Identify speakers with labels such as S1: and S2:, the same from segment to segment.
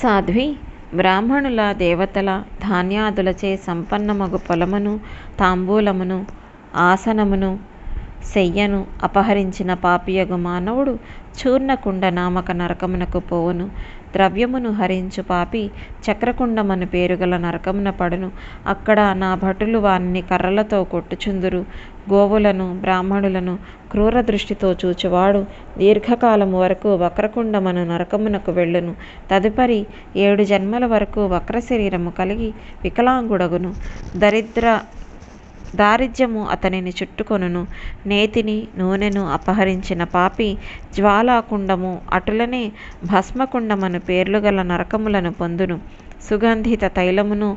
S1: సాధ్వి బ్రాహ్మణుల దేవతల ధాన్యాదులచే సంపన్నమగు పొలమును తాంబూలమును ఆసనమును శయ్యను అపహరించిన పాపియగు మానవుడు చూర్ణకుండ నామక నరకమునకు పోవును. ద్రవ్యమును హరించు పాపి చక్రకుండమను పేరుగల నరకమున పడును. అక్కడ నా భటులు వానిని కర్రలతో కొట్టుచుందురు. గోవులను బ్రాహ్మణులను క్రూర దృష్టితో చూచువాడు. దీర్ఘకాలము వరకు వక్రకుండమను నరకమునకు వెళ్ళును. తదుపరి ఏడు జన్మల వరకు వక్ర శరీరము కలిగి వికలాంగుడగును. దరిద్ర దారిద్ర్యము అతనిని చుట్టుకొనును. నేతిని నూనెను అపహరించిన పాపి జ్వాలాకుండము అటులనే భస్మకుండమను పేర్లు గల నరకములను పొందును. సుగంధిత తైలమును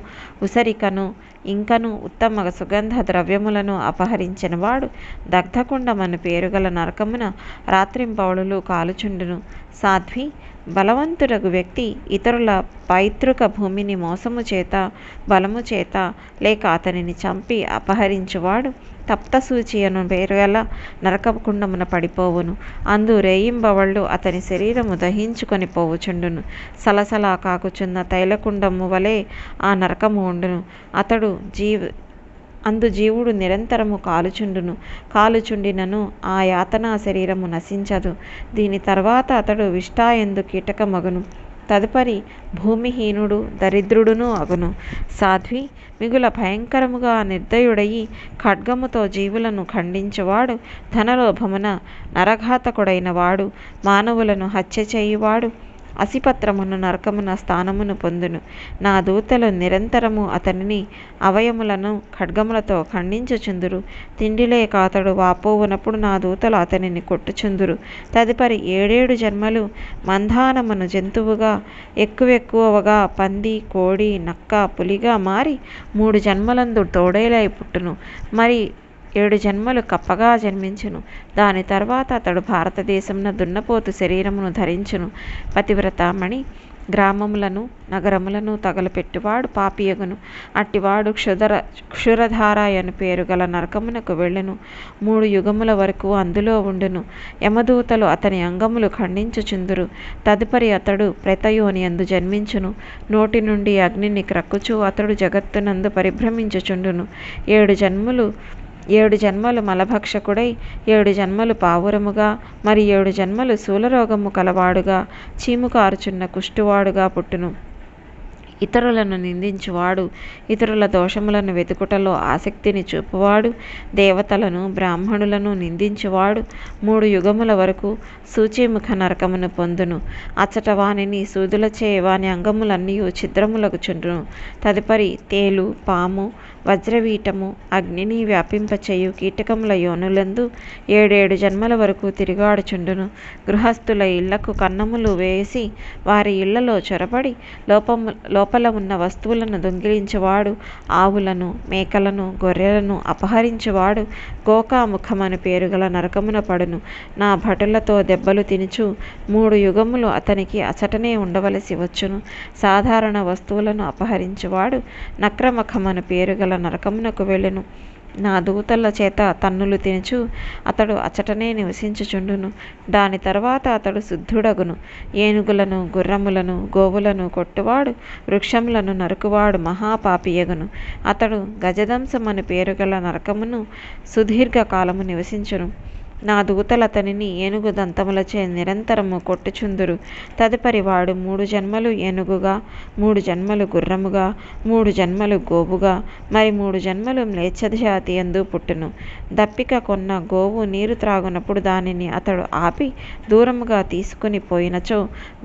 S1: ఉసరికను ఇంకను ఉత్తమ సుగంధ ద్రవ్యములను అపహరించిన వాడు దగ్ధకుండమను పేరుగల నరకమున రాత్రింపవళులు కాలుచుండును. సాధ్వి బలవంతుడగు వ్యక్తి ఇతరుల పైతృక భూమిని మోసము చేత బలము చేత లేక అతనిని చంపి అపహరించువాడు తప్తసూచి అను పేరుగల నరకకుండమున పడిపోవును. అందు రేయింబవళ్ళు అతని శరీరము దహించుకొని పోవుచుండును. సలసలా కాకుచున్న తైలకుండము వలె ఆ నరకము ఉండును. అతడు జీవ అందు జీవుడు నిరంతరము కాలుచుండును. కాలుచుండినను ఆ యాతనా శరీరము నశించదు. దీని తర్వాత అతడు విష్టాయందు కీటకమగును. తదుపరి భూమిహీనుడు దరిద్రుడును అగును. సాధ్వి మిగుల భయంకరముగా నిర్దయుడయి ఖడ్గముతో జీవులను ఖండించువాడు ధనలోభమున నరఘాతకుడైన వాడు మానవులను హత్య చేయువాడు అసిపత్రమును నరకమున స్థానమును పొందును. నా దూతలు నిరంతరము అతనిని అవయములను ఖడ్గములతో ఖండించుచుందురు. తిండి లేక అతడు వాపోవునప్పుడు నా దూతలు అతనిని కొట్టుచుందురు. తదుపరి ఏడేడు జన్మలు మంధానమును జంతువుగా ఎక్కువెక్కువగా పంది కోడి నక్క పులిగా మారి మూడు జన్మలందు తోడేలై పుట్టును. మరి ఏడు జన్మలు కప్పగా జన్మించును. దాని తర్వాత అతడు భారతదేశంన దున్నపోతు శరీరమును ధరించును. పతివ్రతామణి గ్రామములను నగరములను తగలపెట్టువాడు పాపియగును. అట్టివాడు క్షుధర క్షురధారాయను పేరు గల నరకమునకు వెళ్ళును. మూడు యుగముల వరకు అందులో ఉండును. యమదూతలు అతని అంగములు ఖండించుచుందురు. తదుపరి అతడు ప్రతయోని అందు జన్మించును. నోటి నుండి అగ్నిని క్రక్కుచు అతడు జగత్తునందు పరిభ్రమించుచుండును. ఏడు జన్మలు ఏడు జన్మలు మలభక్షకుడై ఏడు జన్మలు పావురముగా మరి ఏడు జన్మలు శూలరోగము కలవాడుగా చీము కారుచున్న కుష్టువాడుగా పుట్టును. ఇతరులను నిందించువాడు ఇతరుల దోషములను వెతుకుటలో ఆసక్తిని చూపువాడు దేవతలను బ్రాహ్మణులను నిందించువాడు మూడు యుగముల వరకు సూచీముఖ నరకమును పొందును. అచ్చట వానిని సూదులచే వాని అంగములన్నీ ఛిద్రములగుచుండును తదుపరి తేలు పాము వజ్రవీటము అగ్నిని వ్యాపింపచేయు కీటకముల యోనులందు ఏడేడు జన్మల వరకు తిరిగాడుచుండును. గృహస్థుల ఇళ్ళకు కన్నములు వేసి వారి ఇళ్ళలో చొరబడి లోపము లోపల ఉన్న వస్తువులను దొంగిలించువాడు ఆవులను మేకలను గొర్రెలను అపహరించువాడు గోకాముఖమని పేరుగల నరకమున పడును. నా భటులతో దెబ్బలు తినుచు మూడు యుగములు అతనికి అచటనే ఉండవలసి వచ్చును. సాధారణ వస్తువులను అపహరించువాడు నక్రమఖమను పేరుగల నరకమునకు వెళ్ళును. నా దూతల చేత తన్నులు తినుచు అతడు అచటనే నివసించుచుండును. దాని తర్వాత అతడు శుద్ధుడగును. ఏనుగులను గుర్రములను గోవులను కొట్టువాడు వృక్షములను నరుకువాడు మహాపాపియగును అతడు గజదంశమని పేరుగల నరకమును సుదీర్ఘ కాలము నివసించును. నా దూతలతనిని ఏనుగు దంతములచే నిరంతరము కొట్టుచుందురు. తదుపరి వాడు మూడు జన్మలు ఏనుగుగా మూడు జన్మలు గుర్రముగా మూడు జన్మలు గోవుగా మరి మూడు జన్మలు మ్లేచ్ఛజాతి ఎందు పుట్టును. దప్పిక కొన్న గోవు నీరు త్రాగునప్పుడు దానిని అతడు ఆపి దూరముగా తీసుకుని పోయినచో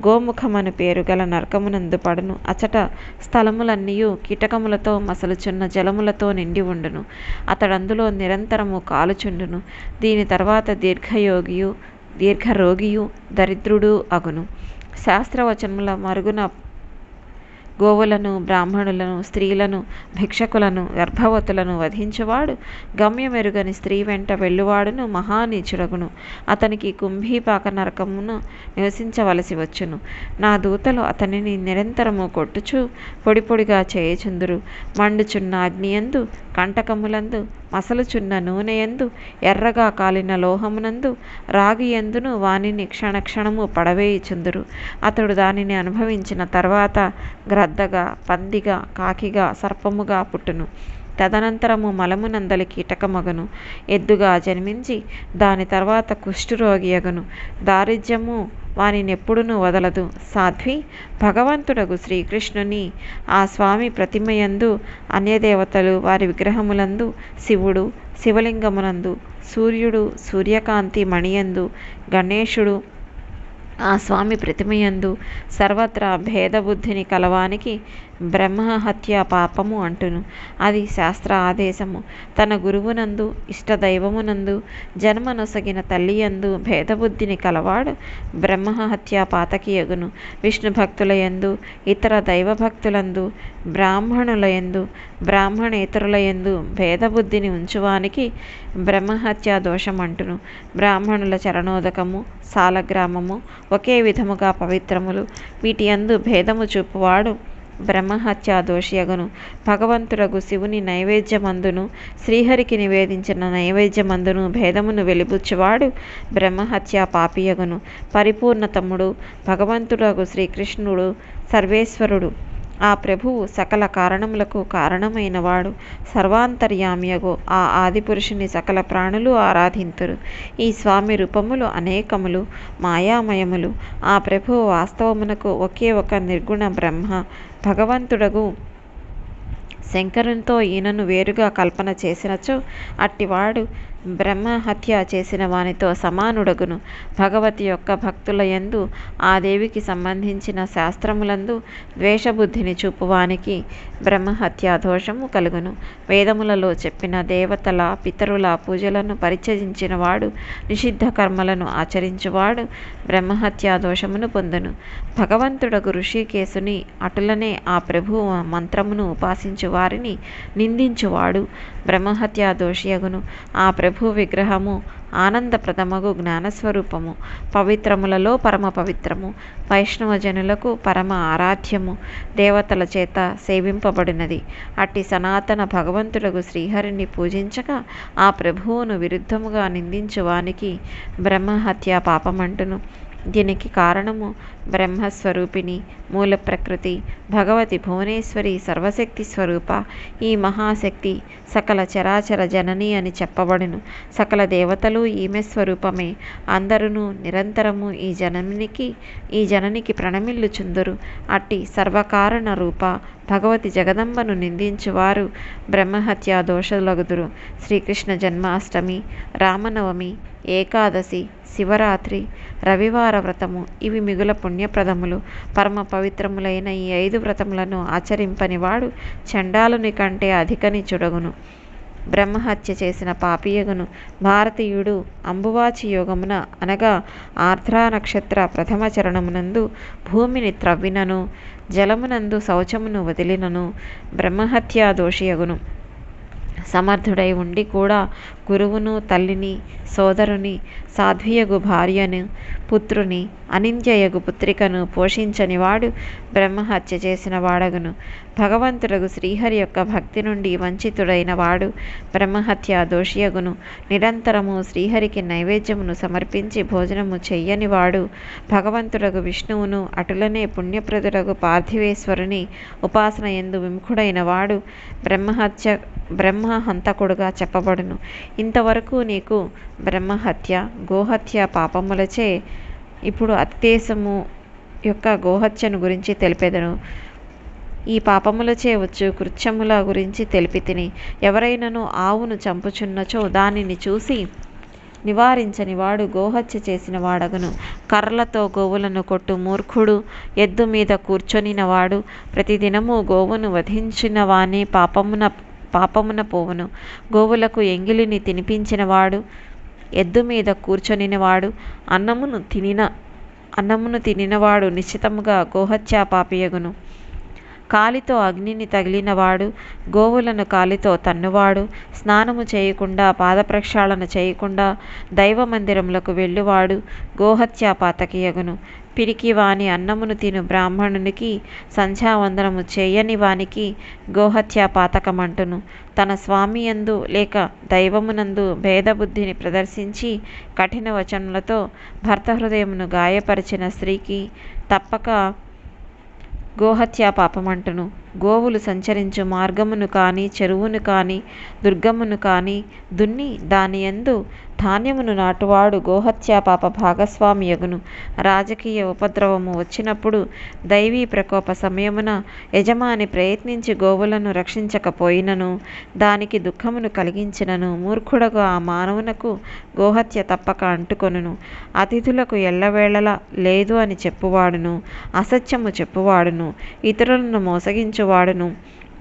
S1: గోముఖమను పేరు గల నరకమునందు పడును. అచట స్థలములన్నీయు కీటకములతో మసలుచున్న జలములతో నిండి ఉండును. అతడందులో నిరంతరము కాలుచుండును. దీని తర్వాత దీర్ఘయోగియు దీర్ఘరోగియు దరిద్రుడు అగును. శాస్త్రవచనముల మరుగున గోవులను బ్రాహ్మణులను స్త్రీలను భిక్షకులను గర్భవతులను వధించువాడు. గమ్యమెరుగని స్త్రీ వెంట వెళ్ళువాడును మహానీచుడగును. అతనికి కుంభీపాక నరకమును నివసించవలసి వచ్చును. నా దూతలు అతనిని నిరంతరము కొట్టుచు పొడి పొడిగా చేయుచుందురు. మండుచున్న అగ్నియందు కంటకములందు మసలుచున్న నూనెయందు ఎర్రగా కాలిన లోహమునందు రాగి ఎందును వానిని క్షణక్షణము పడవేయుచుందురు. అతడు దానిని అనుభవించిన తర్వాత గ్రద్దగా పందిగా కాకిగా సర్పముగా పుట్టును. తదనంతరము మలమునందలి కీటకమగను. ఎద్దుగా జన్మించి దాని తర్వాత కుష్ఠురోగియగను దారిద్ర్యము వానినెప్పుడునూ వదలదు. సాధ్వి భగవంతుడగు శ్రీకృష్ణుని ఆ స్వామి ప్రతిమయందు అన్యదేవతలు వారి విగ్రహములందు శివుడు శివలింగమునందు సూర్యుడు సూర్యకాంతి మణియందు గణేశుడు ఆ స్వామి ప్రతిమయందు సర్వత్రా భేదబుద్ధిని కలవానికి బ్రహ్మహత్య పాపము అంటును. అది శాస్త్ర ఆదేశము. తన గురువునందు ఇష్టదైవమునందు జన్మనొసగిన తల్లియందు భేదబుద్ధిని కలవాడు బ్రహ్మహత్య పాతకియగును. విష్ణు భక్తులయందు ఇతర దైవభక్తులందు బ్రాహ్మణులయందు బ్రాహ్మణేతరులయందు భేదబుద్ధిని ఉంచువానికి బ్రహ్మహత్య దోషం అంటును బ్రాహ్మణుల చరణోదకము సాలగ్రామము ఒకే విధముగా పవిత్రములు. వీటి అందు భేదము చూపువాడు బ్రహ్మహత్యాదోషియగును. భగవంతుడగు శివుని నైవేద్యమందును శ్రీహరికి నివేదించిన నైవేద్యమందును భేదమును వెలిబుచ్చువాడు బ్రహ్మహత్యా పాపియగును పరిపూర్ణతముడు భగవంతుడగు శ్రీకృష్ణుడు సర్వేశ్వరుడు. ఆ ప్రభువు సకల కారణములకు కారణమైనవాడు. సర్వాంతర్యామియగు ఆ ఆదిపురుషుని సకల ప్రాణులు ఆరాధింతురు. ఈ స్వామి రూపములు అనేకములు మాయామయములు. ఆ ప్రభువు వాస్తవమునకు ఒకే ఒక నిర్గుణ బ్రహ్మ. భగవంతుడగు శంకరునితో ఈయనను వేరుగా కల్పన చేసినచో అట్టివాడు బ్రహ్మహత్య చేసిన వానితో సమానుడగును. భగవతి యొక్క భక్తుల యందు ఆ దేవికి సంబంధించిన శాస్త్రములందు ద్వేషబుద్ధిని చూపువానికి బ్రహ్మహత్య దోషము కలుగును. వేదములలో చెప్పిన దేవతల పితరుల పూజలను పరిచయించిన వాడు నిషిద్ధ కర్మలను ఆచరించువాడు బ్రహ్మహత్య దోషమును పొందును. భగవంతుడగు ఋషికేశుని అటులనే ఆ ప్రభువు మంత్రమును ఉపాసించు వారిని నిందించువాడు బ్రహ్మహత్య దోషియగును ఆ ప్రభు విగ్రహము ఆనందప్రదమగు జ్ఞానస్వరూపము పవిత్రములలో పరమ పవిత్రము వైష్ణవ జనులకు పరమ ఆరాధ్యము దేవతల చేత సేవింపబడినది. అట్టి సనాతన భగవంతులకు శ్రీహరిని పూజించక ఆ ప్రభువును విరుద్ధముగా నిందించువానికి బ్రహ్మహత్య పాపమంటును. దీనికి కారణము బ్రహ్మస్వరూపిణి మూల ప్రకృతి భగవతి భువనేశ్వరి సర్వశక్తి స్వరూప ఈ మహాశక్తి సకల చరాచర జనని అని చెప్పబడును. సకల దేవతలు ఈమె స్వరూపమే. అందరూ నిరంతరము ఈ జననికి ఈ జననికి ప్రణమిల్లుచుందురు. అట్టి సర్వకారణ రూప భగవతి జగదంబను నిందించువారు బ్రహ్మహత్యా దోషలగుదురు శ్రీకృష్ణ జన్మాష్టమి రామనవమి ఏకాదశి శివరాత్రి రవివార వ్రతము ఇవి మిగుల పుణ్యప్రదములు. పరమ పవిత్రములైన ఈ ఐదు వ్రతములను ఆచరింపని వాడు చండాలుని కంటే అధికని చుడగును. బ్రహ్మహత్య చేసిన పాపియగును. భారతీయుడు అంబువాచి యోగమున అనగా ఆర్ద్రా నక్షత్ర ప్రథమ చరణమునందు భూమిని త్రవ్వినను జలమునందు శౌచమును వదిలినను బ్రహ్మహత్యా దోషియగును సమర్థుడై ఉండి కూడా గురువును తల్లిని సోదరుని సాధ్వియగు భార్యను పుత్రుని అనింద్యయగు పుత్రికను పోషించని వాడు బ్రహ్మహత్య చేసిన వాడగును. భగవంతుడగు శ్రీహరి యొక్క భక్తి నుండి వంచితుడైన వాడు బ్రహ్మహత్య దోషియగును. నిరంతరము శ్రీహరికి నైవేద్యమును సమర్పించి భోజనము చెయ్యని వాడు భగవంతుడగు విష్ణువును అటులనే పుణ్యప్రదుడగు పార్థివేశ్వరుని ఉపాసన ఎందు విముఖుడైన వాడు బ్రహ్మహత్య బ్రహ్మ హంతకుడుగా చెప్పబడును. ఇంతవరకు నీకు బ్రహ్మహత్య గోహత్య పాపములచే ఇప్పుడు అత్యేశము యొక్క గోహత్యను గురించి తెలిపెదను. ఈ పాపములచే వచ్చు కృత్యముల గురించి తెలిపి తిని. ఎవరైనను ఆవును చంపుచున్నచో దానిని చూసి నివారించని వాడు గోహత్య చేసిన వాడగును. కర్రలతో గోవులను కొట్టు మూర్ఖుడు ఎద్దు మీద కూర్చొనినవాడు ప్రతిదినము గోవును వధించిన వాని పాపమున పాపమున పోవును. గోవులకు ఎంగిలిని తినిపించినవాడు ఎద్దు మీద కూర్చొనినవాడు అన్నమును తినిన అన్నమును తినినవాడు నిశ్చితముగా గోహత్యా పాపియగును. కాలితో అగ్నిని తగిలినవాడు గోవులను కాలితో తన్నువాడు స్నానము చేయకుండా పాదప్రక్షాళన చేయకుండా దైవ మందిరములకు వెళ్ళువాడు గోహత్యా పాతకియగును. పిరికి వాని అన్నమును తిను బ్రాహ్మణునికి సంధ్యావందనము చేయని వానికి గోహత్య పాతకమంటును తన స్వామి యందు లేక దైవమునందు భేదబుద్ధిని ప్రదర్శించి కఠిన వచనములతో భర్త హృదయమును గాయపరిచిన స్త్రీకి తప్పక గోహత్యా పాపమంటును గోవులు సంచరించు మార్గమును కానీ చెరువును కానీ దుర్గమును కాని దున్ని దాని యందు ధాన్యమును నాటువాడు గోహత్య పాప భాగస్వామియగును రాజకీయ ఉపద్రవము వచ్చినప్పుడు దైవీ ప్రకోప సమయమున యజమాని ప్రయత్నించి గోవులను రక్షించకపోయినను దానికి దుఃఖమును కలిగించినను మూర్ఖుడకు ఆ మానవునకు గోహత్య తప్పక అంటుకొనును. అతిథులకు ఎల్లవేళలా లేదు అని చెప్పువాడును అసత్యము చెప్పువాడును ఇతరులను మోసగించు మోసగించువాడును.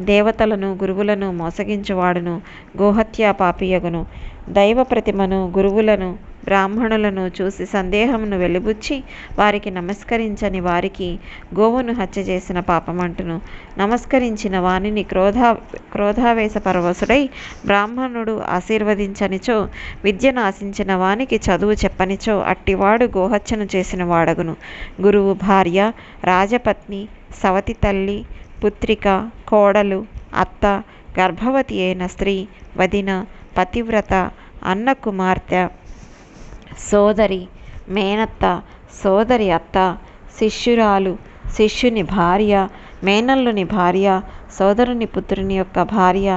S1: దేవతలను గురువులను మోసగించువాడును. గోహత్యా పాపియగును. దైవ ప్రతిమను గురువులను బ్రాహ్మణులను చూసి సందేహమును వెలిబుచ్చి వారికి నమస్కరించని వారికి గోవును హత్య చేసిన పాపమంటును. నమస్కరించిన వానిని క్రోధా క్రోధావేశ పరవశుడై బ్రాహ్మణుడు ఆశీర్వదించనిచో విద్యను ఆశించిన వానికి చదువు చెప్పనిచో అట్టివాడు గోహత్యను చేసిన వాడగును. గురువు భార్య రాజపత్ని సవతి తల్లి పుత్రిక కోడలు అత్త గర్భవతి అయిన స్త్రీ వదిన పతివ్రత అన్న కుమార్తె సోదరి మేనత్త సోదరి అత్త శిష్యురాలు శిష్యుని భార్య మేనల్లుని భార్య సోదరుని పుత్రుని యొక్క భార్య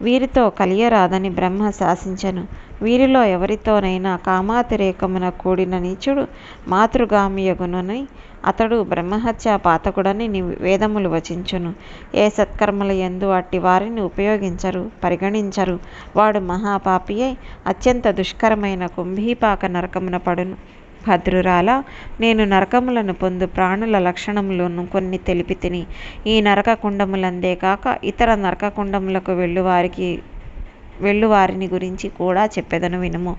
S1: వీరితో కలియరాదని బ్రహ్మ శాసించను. వీరిలో ఎవరితోనైనా కామాతిరేకమున కూడిన నీచుడు మాతృగామియగునని అతడు బ్రహ్మహత్య పాతకుడని ని వేదములు వచించును. ఏ సత్కర్మల ఎందు అట్టి వారిని ఉపయోగించరు పరిగణించరు. వాడు మహాపాపి అయి అత్యంత దుష్కరమైన కుంభీపాక నరకమున పడును. భద్రురాల నేను నరకములను పొందు ప్రాణుల లక్షణములను కొన్ని తెలిపి తిని ఈ నరక కుండములందే కాక ఇతర నరక కుండములకు వెళ్ళువారికి వెళ్ళువారిని గురించి కూడా చెప్పెదను వినుము.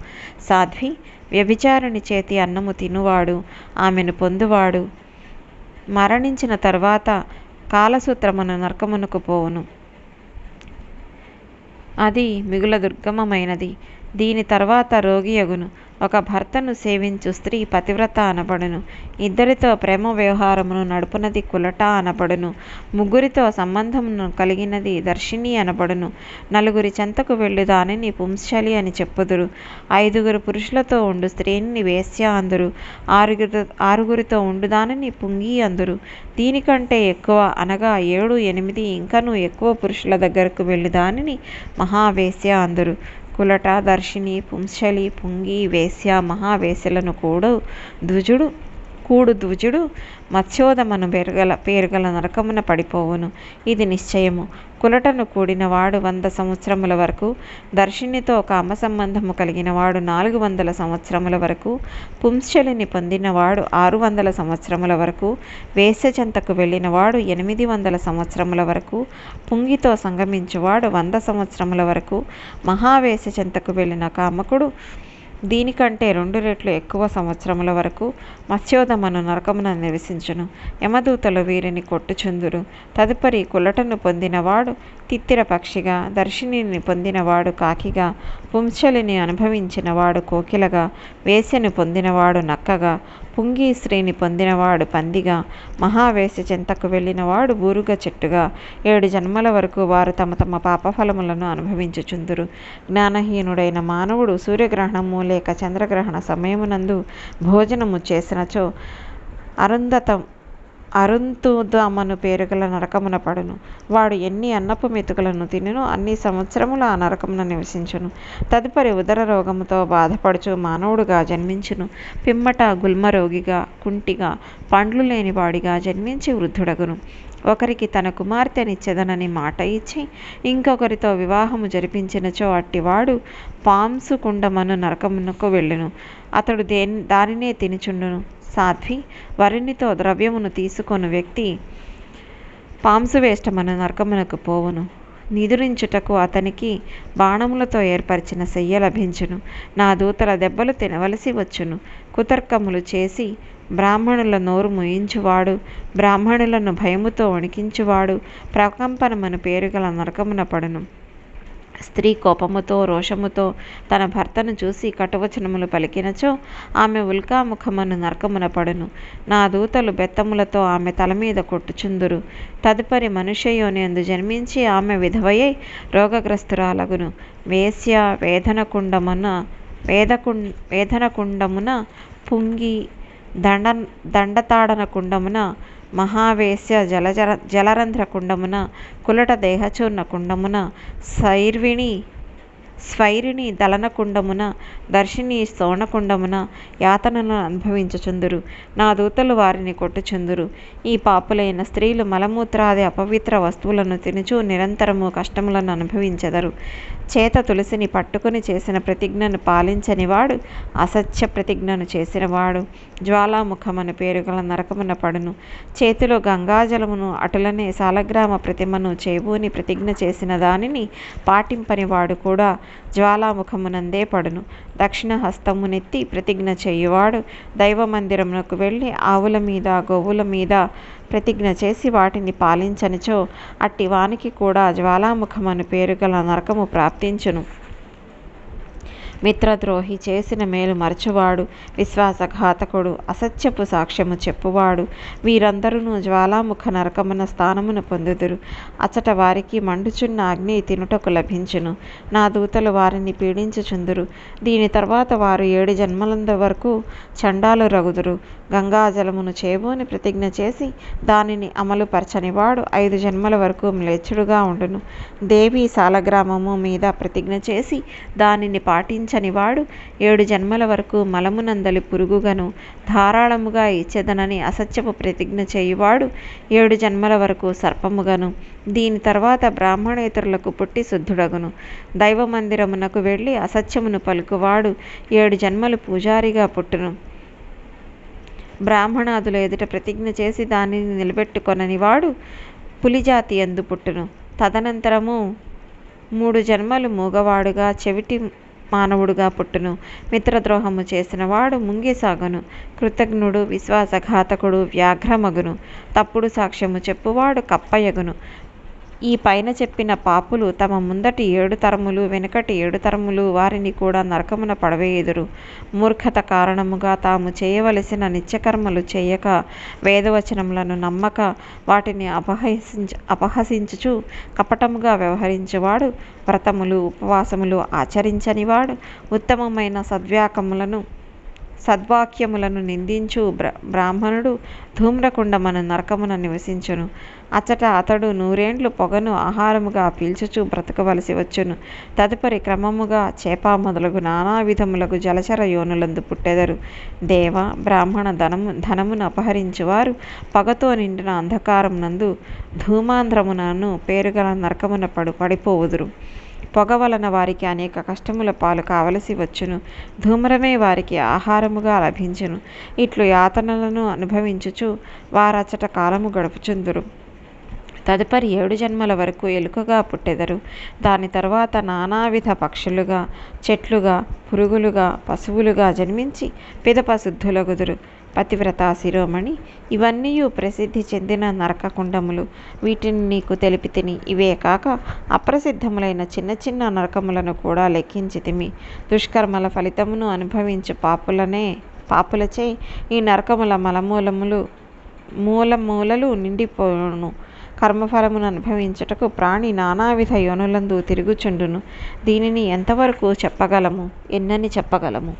S1: సాధ్వి వ్యభిచారుని చేతి అన్నము తినువాడు ఆమెను పొందువాడు. మరణించిన తర్వాత కాలసూత్రమున నరకమునకు పోవును. అది మిగుల దుర్గమమైనది దీని తర్వాత రోగియగును ఒక భర్తను సేవించు స్త్రీ పతివ్రత అనబడును. ఇద్దరితో ప్రేమ వ్యవహారమును నడుపునది కులట అనబడును. ముగ్గురితో సంబంధమును కలిగినది దర్శిని అనబడును. నలుగురి చెంతకు వెళ్ళు దానిని పుంశలి అని చెప్పుదురు. ఐదుగురు పురుషులతో ఉండు స్త్రీని వేశ్య అందురు. ఆరుగురు ఆరుగురితో ఉండు దానిని పుంగి అందురు. దీనికంటే ఎక్కువ అనగా ఏడు ఎనిమిది ఇంకనూ ఎక్కువ పురుషుల దగ్గరకు వెళ్ళు దానిని మహావేశ్య అందురు. కులట దర్శిని పుంశలి పుంగి వేశ్య మహావేశ్యలను కూడు ద్విజుడు కూడు ద్విజుడు మత్స్యోదమను పేరుగల పేరుగల నరకమున పడిపోవును. ఇది నిశ్చయము. కులటను కూడినవాడు వంద సంవత్సరముల వరకు దర్శినితో కామ సంబంధము కలిగినవాడు నాలుగు వందల సంవత్సరముల వరకు పుంశలిని పొందినవాడు ఆరు వందల సంవత్సరముల వరకు వేశ్య వెళ్ళినవాడు ఎనిమిది వందల సంవత్సరముల వరకు పుంగితో సంగమించువాడు వంద సంవత్సరముల వరకు మహావేశ్య చెంతకు వెళ్ళిన కామకుడు దీనికంటే రెండు రెట్లు ఎక్కువ సంవత్సరముల వరకు మత్స్యోదమను నరకమున నివసించును. యమదూతలు వీరిని కొట్టుచుందురు. తదుపరి కులటను పొందినవాడు తిత్తిర పక్షిగా దర్శినిని పొందినవాడు కాకిగా పుంశలిని అనుభవించినవాడు కోకిలగా వేసెను పొందినవాడు నక్కగా పుంగి శ్రీని పొందినవాడు పందిగా మహావేశ చెంతకు వెళ్ళినవాడు బూరుగ చెట్టుగా. ఏడు జన్మల వరకు వారు తమ తమ పాపఫలములను అనుభవించుచుందురు. జ్ఞానహీనుడైన మానవుడు సూర్యగ్రహణము లేక చంద్రగ్రహణ సమయమునందు భోజనము చేసినచో అరుంధతం అరుంతుదమను పేరుగల నరకమున పడును. వాడు ఎన్ని అన్నపు మెతుకులను తినను అన్ని సంవత్సరముల ఆ నరకమున నివసించును. తదుపరి ఉదర రోగముతో బాధపడుచు మానవుడుగా జన్మించును. పిమ్మట గుల్మ రోగిగా కుంటిగా పండ్లు లేనివాడిగా జన్మించి వృద్ధుడగును. ఒకరికి తన కుమార్తెనిచ్చెదనని మాట ఇచ్చి ఇంకొకరితో వివాహము జరిపించినచో అట్టివాడు పాంసుకుండమను నరకమునకు వెళ్ళును. అతడు దేని దానినే తినుచుండును. సాధ్వి వరునితో ద్రవ్యమును తీసుకొని వ్యక్తి పాంసువేష్టమను నరకమునకు పోవును. నిదురించుటకు అతనికి బాణములతో ఏర్పరిచిన శయ్య లభించును. నా దూతల దెబ్బలు తినవలసి వచ్చును. కుతర్కములు చేసి బ్రాహ్మణుల నోరు ముయించువాడు. బ్రాహ్మణులను భయముతో వణికించువాడు. ప్రకంపనమను పేరుగల నరకమున పడును. స్త్రీ కోపముతో రోషముతో తన భర్తను చూసి కటువచనములు పలికినచో ఆమె ఉల్కాముఖమును నరకమున పడును. నా దూతలు బెత్తములతో ఆమె తల మీద కొట్టుచుందురు. తదుపరి మనుష్యయోనియందు జన్మించి ఆమె విధవయై రోగగ్రస్తురాలగును. వేశ్య వేదన కుండమున వేదకుం వేదన కుండమున పుంగి దండ దండతాడన కుండమున మహావేశ్య జలజర జలరంధ్ర కుండమున కులట దేహచూర్ణ కుండమున శైర్విణి స్వైరిణి దళనకుండమున దర్శిని స్తోణకుండమున యాతనను అనుభవించుచుందురు. నా దూతలు వారిని కొట్టుచుందురు. ఈ పాపులైన స్త్రీలు మలమూత్రాది అపవిత్ర వస్తువులను తినుచు నిరంతరము కష్టములను అనుభవించెదరు. చేత తులసిని పట్టుకుని చేసిన ప్రతిజ్ఞను పాలించనివాడు అసత్య ప్రతిజ్ఞను చేసినవాడు. జ్వాలాముఖమను పేరు గల నరకమున పడును. చేతిలో గంగాజలమును అటులనే సాలగ్రామ ప్రతిమను చేబూని ప్రతిజ్ఞ చేసిన దానిని పాటింపనివాడు కూడా జ్వాలాముఖమునందే పడును. దక్షిణ హస్తమునెత్తి ప్రతిజ్ఞ చేయువాడు దైవ మందిరమునకు వెళ్ళి ఆవుల మీద గోవుల మీద ప్రతిజ్ఞ చేసి వాటిని పాలించనిచో అట్టి వానికి కూడా జ్వాలాముఖమను పేరు గల నరకము ప్రాప్తించును. మిత్రద్రోహి చేసిన మేలు మరచువాడు. విశ్వాసఘాతకుడు అసత్యపు సాక్ష్యము చెప్పువాడు. వీరందరూ జ్వాలాముఖ నరకమున స్థానమును పొందుదురు. అచట వారికి మండుచున్న అగ్ని తినుటకు లభించును. నా దూతలు వారిని పీడించుచుందురు. దీని తర్వాత వారు ఏడు జన్మలంద వరకు చండాలు రగుదురు. గంగాజలమును చేబోని ప్రతిజ్ఞ చేసి దానిని అమలుపరచనివాడు ఐదు జన్మల వరకు మ్లేచ్చుడుగా ఉండును. దేవి సాలగ్రామము మీద ప్రతిజ్ఞ చేసి దానిని పాటించని వాడు ఏడు జన్మల వరకు మలమునందలి పురుగుగను ధారాళముగా ఇచ్చేదనని అసత్యపు ప్రతిజ్ఞ చేయువాడు ఏడు జన్మల వరకు సర్పముగను. దీని తర్వాత బ్రాహ్మణేతరులకు పుట్టి శుద్ధుడగును. దైవ మందిరమునకు వెళ్ళి అసత్యమును పలుకువాడు ఏడు జన్మలు పూజారిగా పుట్టును. బ్రాహ్మణాదుల ఎదుట ప్రతిజ్ఞ చేసి దానిని నిలబెట్టుకొనని వాడు పులిజాతి ఎందు పుట్టును. తదనంతరము మూడు జన్మలు మూగవాడుగా చెవిటి మానవుడుగా పుట్టును మిత్రద్రోహము చేసిన వాడు ముంగిసాగును కృతజ్ఞుడు విశ్వాసఘాతకుడు వ్యాఘ్రమగును తప్పుడు సాక్ష్యము చెప్పువాడు కప్పయగును. ఈ పైన చెప్పిన పాపులు తమ ముందటి ఏడు తరములు వెనుకటి ఏడు తరములు వారిని కూడా నరకమున పడవేయుదురు. మూర్ఖత కారణముగా తాము చేయవలసిన నిత్యకర్మలు చేయక వేదవచనములను నమ్మక వాటిని అపహసించ అపహసించుచు కపటముగా వ్యవహరించువాడు వ్రతములు ఉపవాసములు ఆచరించనివాడు ఉత్తమమైన సద్వ్యాకములను సద్వాక్యములను నిందించు బ్ర బ్రాహ్మణుడు ధూమ్రకుండమను నరకమున నివసించును. అచ్చట అతడు నూరేండ్లు పొగను ఆహారముగా పీల్చుచు బ్రతకవలసి వచ్చును. తదుపరి క్రమముగా చేప మొదలగు నానా విధములకు జలచర యోనులందు పుట్టెదరు. దేవ బ్రాహ్మణ ధనము ధనమును అపహరించువారు. పగతో నిండిన అంధకారం నందు ధూమాంధ్రమునను పేరుగల నరకమున పడు పడిపోవుదురు. పొగ వలన వారికి అనేక కష్టముల పాలు కావలసి వచ్చును. ధూమ్రమే వారికి ఆహారముగా లభించును. ఇట్లు యాతనలను అనుభవించుచు వారచ్చట కాలము గడుపుచుందురు. తదుపరి ఏడు జన్మల వరకు ఎలుకగా పుట్టెదరు. దాని తర్వాత నానావిధ పక్షులుగా చెట్లుగా పురుగులుగా పశువులుగా జన్మించి పిదప శుద్ధులగుదురు. పతివ్రత శిరోమణి. ఇవన్నీ ప్రసిద్ధి చెందిన నరకకుండములు. వీటిని నీకు తెలిపి తిని ఇవే కాక అప్రసిద్ధములైన చిన్న చిన్న నరకములను కూడా లెక్కించితిమి దుష్కర్మల ఫలితమును అనుభవించు పాపులనే పాపులచే ఈ నరకముల మలమూలములు మూల మూలలు నిండిపోను కర్మఫలమును అనుభవించుటకు ప్రాణి నానావిధ యోనులందు తిరుగుచుండును. దీనిని ఎంతవరకు చెప్పగలము? ఎన్నని చెప్పగలము?